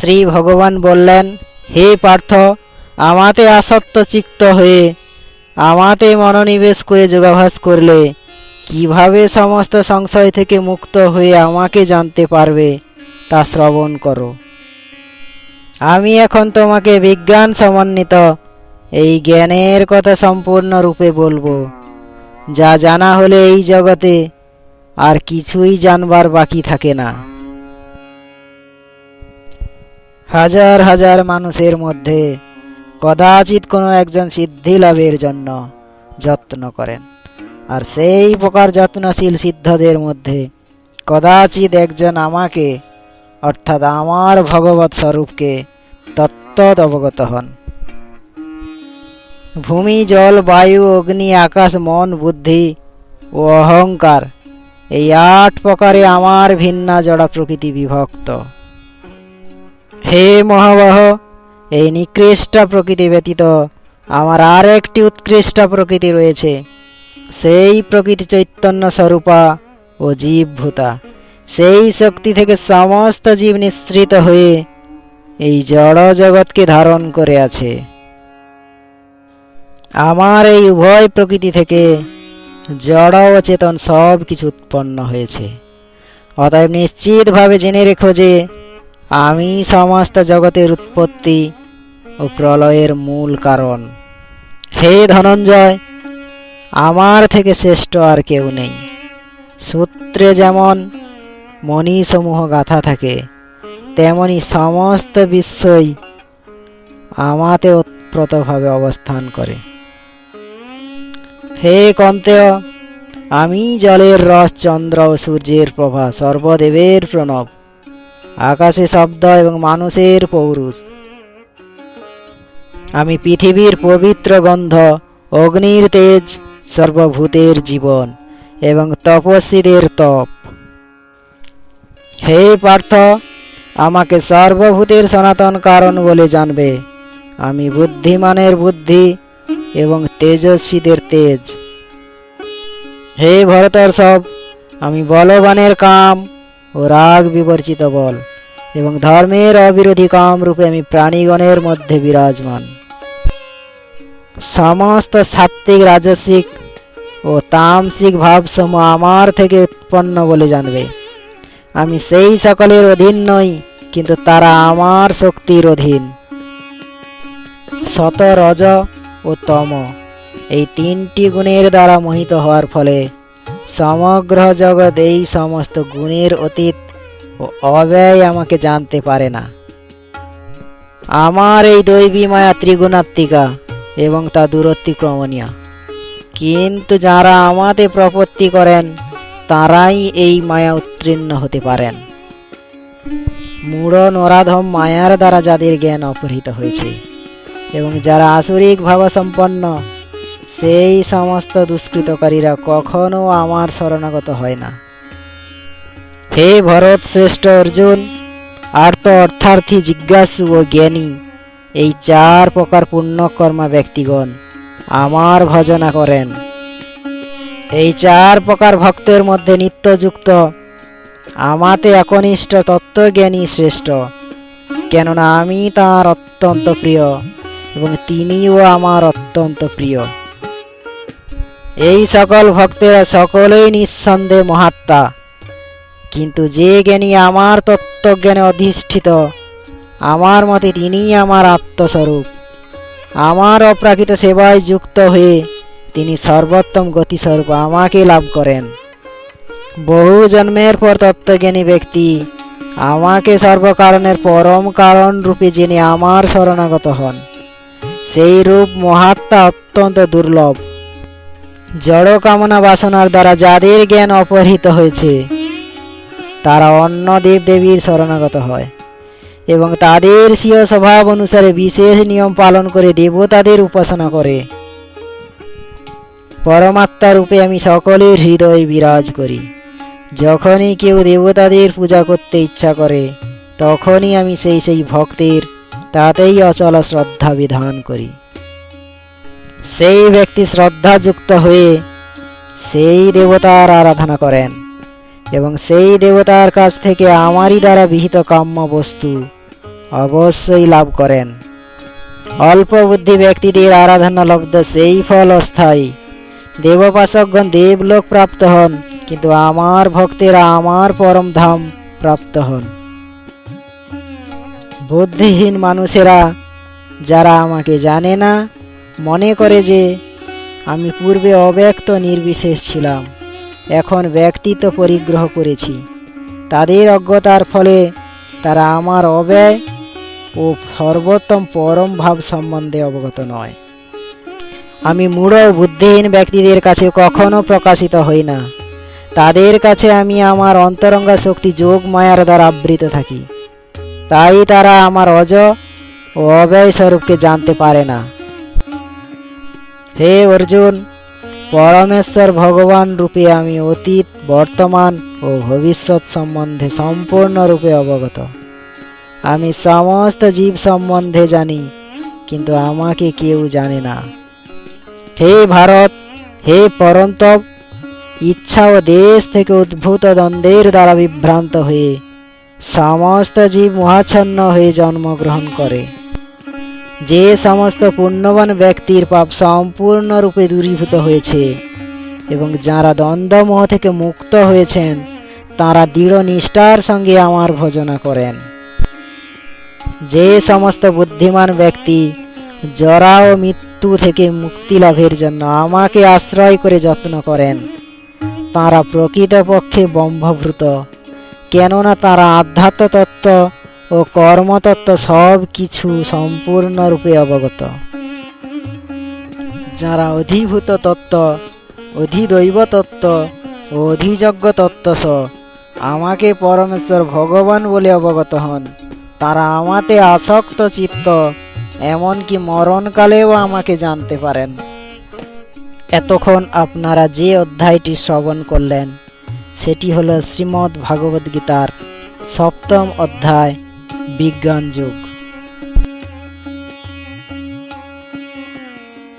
শ্রী ভগবান বললেন, হে পার্থ, আমাতে আসক্ত চিত্ত হয়ে আমাতে মনোনিবেশ করে যোগাভ্যাস করলে কীভাবে সমস্ত সংশয় থেকে মুক্ত হয়ে আমাকে জানতে পারবে তা শ্রবণ করো। আমি এখন তোমাকে বিজ্ঞান সমন্বিত এই জ্ঞানের কথা সম্পূর্ণরূপে বলব। যা জানা হলে এই জগতে আর কিছুই জানবার বাকি থাকে না। হাজার হাজার মানুষের মধ্যে কদাচিৎ কোনো একজন সিদ্ধি লাভের জন্য যত্ন করেন। আর সেই প্রকার যত্নশীল সিদ্ধদের মধ্যে কদাচিৎ একজন আমাকে, অর্থাৎ আমার ভগবত স্বরূপকে তত্ত্বত অবগত হন। ভূমি, জল, বায়ু, অগ্নি, আকাশ, মন, বুদ্ধি ও অহংকার এই আট প্রকারে আমার ভিন্না জড়া প্রকৃতি বিভক্ত। হে মহাবাহ, এই নিকৃষ্ট প্রকৃতি ব্যতীত আমার আর একটি উৎকৃষ্ট প্রকৃতি রয়েছে। সেই প্রকৃতি চৈতন্য স্বরূপা ও জীবভূতা। সেই শক্তি থেকে সমস্ত জীব নিঃসৃত হয়ে এই জড় জগৎকে ধারণ করে আছে। আমার এই উভয় প্রকৃতি থেকে জড় ও চেতন সব কিছু উৎপন্ন হয়েছে। অতএব নিশ্চিতভাবে জেনে রেখো যে আমি সমস্ত জগতের উৎপত্তি ও প্রলয়ের মূল কারণ। হে ধনঞ্জয়, আমার থেকে শ্রেষ্ঠ আর কেউ নেই। সূত্রে যেমন মণিসমূহ গাথা থাকে, তেমনি সমস্ত বিশ্বই আমাতে ওতপ্রোতভাবে অবস্থান করে। হে কন্তেয়, আমি জলের রস, চন্দ্র ও সূর্যের প্রভা, সর্বদেবের প্রণব। আকাশে শব্দ এবং মানুষের পৌরুষ। আমি পৃথিবীর পবিত্র গন্ধ, অগ্নির তেজ, সর্বভূতের জীবন এবং তপস্বীদের তপ। হে পার্থ, আমাকে সর্বভূতের সনাতন কারণ বলে জানবে। আমি বুদ্ধিমানের বুদ্ধি এবং তেজস্বীদের তেজ। হে ভরতর সব, আমি বলবানের কাম ও রাগ বিবর্জিত বল। এবং ধর্মের অবিরোধী কাম রূপে আমি প্রাণীগণের মধ্যে বিরাজমান। সমস্ত সাত্ত্বিক, রাজসিক ও তামসিক ভাবসমূহ আমার থেকে উৎপন্ন বলে জানবে। আমি সেই সকলের অধীন নই, কিন্তু তারা আমার শক্তির অধীন। শত রজ ও তম এই তিনটি গুণের দ্বারা মোহিত হওয়ার ফলে সমগ্র জগৎ এই সমস্ত গুণের অতীত ও অব্যয় আমাকে জানতে পারে না। আমার এই দৈবী মায়া ত্রিগুণাত্মিকা এবং তা দূরতিক্রমণীয় কিন্তু যারা আমাতে প্রপত্তি করেন, তারাই এই মায়া উত্তীর্ণ হতে পারেন। মূঢ় নরাধম মায়ার দ্বারা যাদের জ্ঞান অপহৃত হয়েছে এবং যারা আসরিক ভাবসম্পন্ন, সেই সমস্ত দুষ্কৃতকারীরা কখনো আমার শরণাগত হয় না। হে ভরত শ্রেষ্ঠ অর্জুন, আর্ত অর্থার্থী জিজ্ঞাসু ও জ্ঞানী, এই চার প্রকার পুণ্যকর্মা ব্যক্তিগণ আমার ভজনা করেন। এই চার প্রকার ভক্তের মধ্যে নিত্যযুক্ত, আমাতে একনিষ্ঠ তত্ত্বজ্ঞানী শ্রেষ্ঠ, কেননা আমি তার অত্যন্ত প্রিয় এবং তিনিও আমার অত্যন্ত প্রিয়। এই সকল ভক্তেরা সকলেই নিঃসন্দেহে মহাত্মা। কিন্তু যে জ্ঞানী আমার তত্ত্বজ্ঞানে অধিষ্ঠিত, আমার মতে তিনিই আমার আত্মস্বরূপ। আমার অপ্রাকৃত সেবায় যুক্ত হয়ে তিনি সর্বোত্তম গতিস্বরূপ আমাকে লাভ করেন। বহু জন্মের পর তত্ত্বজ্ঞানী ব্যক্তি আমাকে সর্বকারণের পরম কারণ রূপে জেনে আমার শরণাগত হন। সেই রূপ মহাত্মা অত্যন্ত দুর্লভ। জড় কামনা বাসনার দ্বারা যাদের জ্ঞান অপহৃত হয়েছে তারা অন্য দেব দেবীর শরণাগত হয় এবং তাদের স্বীয় স্বভাব অনুসারে বিশেষ নিয়ম পালন করে দেবতাদের উপাসনা করে। পরমাত্মা রূপে আমি সকলের হৃদয়ে বিরাজ করি। যখনই কেউ দেবতাদের পূজা করতে ইচ্ছা করে, তখনই আমি সেই সেই ভক্তের তাতেই অচল শ্রদ্ধা বিধান করি। সেই ব্যক্তি শ্রদ্ধাযুক্ত হয়ে সেই দেবতার আরাধনা করেন। এবং সেই দেবতার কাছ থেকে আমারই দ্বারা বিহিত কাম্য বস্তু অবশ্যই লাভ করেন। অল্প বুদ্ধি ব্যক্তিদের আরাধনা লব্ধ, সেই ফল অস্থায়ী। দেবপাশকগণ দেবলোক প্রাপ্ত হন, কিন্তু আমার ভক্তেরা আমার পরম ধাম প্রাপ্ত হন। বুদ্ধিহীন মানুষেরা, যারা আমাকে জানে না, মনে করে যে আমি পূর্বে অব্যক্ত নির্বিশেষ ছিলাম। এখন ব্যক্তিত্ব পরিগ্রহ করেছি। তাদের অজ্ঞতার ফলে তারা আমার অব্যয় ও সর্বোত্তম পরম ভাব সম্বন্ধে অবগত নয়। আমি মূঢ় বুদ্ধিহীন ব্যক্তিদের কাছে কখনো প্রকাশিত হই না। তাদের কাছে আমি আমার অন্তরঙ্গা শক্তি যোগ মায়ার দ্বারা আবৃত থাকি। তাই তারা আমার অজ ও অব্যয় স্বরূপকে জানতে পারে না। হে অর্জুন পরমেশ্বর ভগবান রূপে আমি অতীত, বর্তমান ও ভবিষ্যৎ সম্বন্ধে সম্পূর্ণরূপে অবগত। আমি সমস্ত জীব সম্বন্ধে জানি, কিন্তু আমাকে কেউ জানে না। হে ভারত, হে পরন্তপ, ইচ্ছা ও দেশ থেকে উদ্ভূত দ্বন্দ্বের দ্বারা বিভ্রান্ত হয়ে সমস্ত জীব মহাচ্ছন্ন হয়ে জন্মগ্রহণ করে। যে সমস্ত পুণ্যবান ব্যক্তির পাপ সম্পূর্ণরূপে দূরীভূত হয়েছে, এবং যারা দ্বন্দ্বমোহ থেকে মুক্ত হয়েছেন, তারা দৃঢ় নিষ্ঠার সঙ্গে আমার ভজনা করেন। যে সমস্ত বুদ্ধিমান ব্যক্তি জরা ও মৃত্যু থেকে মুক্তি লাভের জন্য আমাকে আশ্রয় করে যত্ন করেন, তারা প্রকৃতপক্ষে ব্রহ্মভূত, কেননা তারা আধ্যাত্ম তত্ত্ব ও কর্মতত্ত্ব সব কিছু সম্পূর্ণরূপে অবগত। যারা অধিভূত তত্ত্ব অধিদৈব তত্ত্ব ও অধিযজ্ঞ তত্ত্ব সহ আমাকে পরমেশ্বর ভগবান বলে অবগত হন, তারা আমাতে আসক্ত চিত্ত, এমনকি মরণকালেও আমাকে জানতে পারেন। এতক্ষণ আপনারা যে অধ্যায়টি শ্রবণ করলেন, সেটি হলো শ্রীমদ্ ভাগবত গীতার সপ্তম অধ্যায়। বিজ্ঞান যুগ।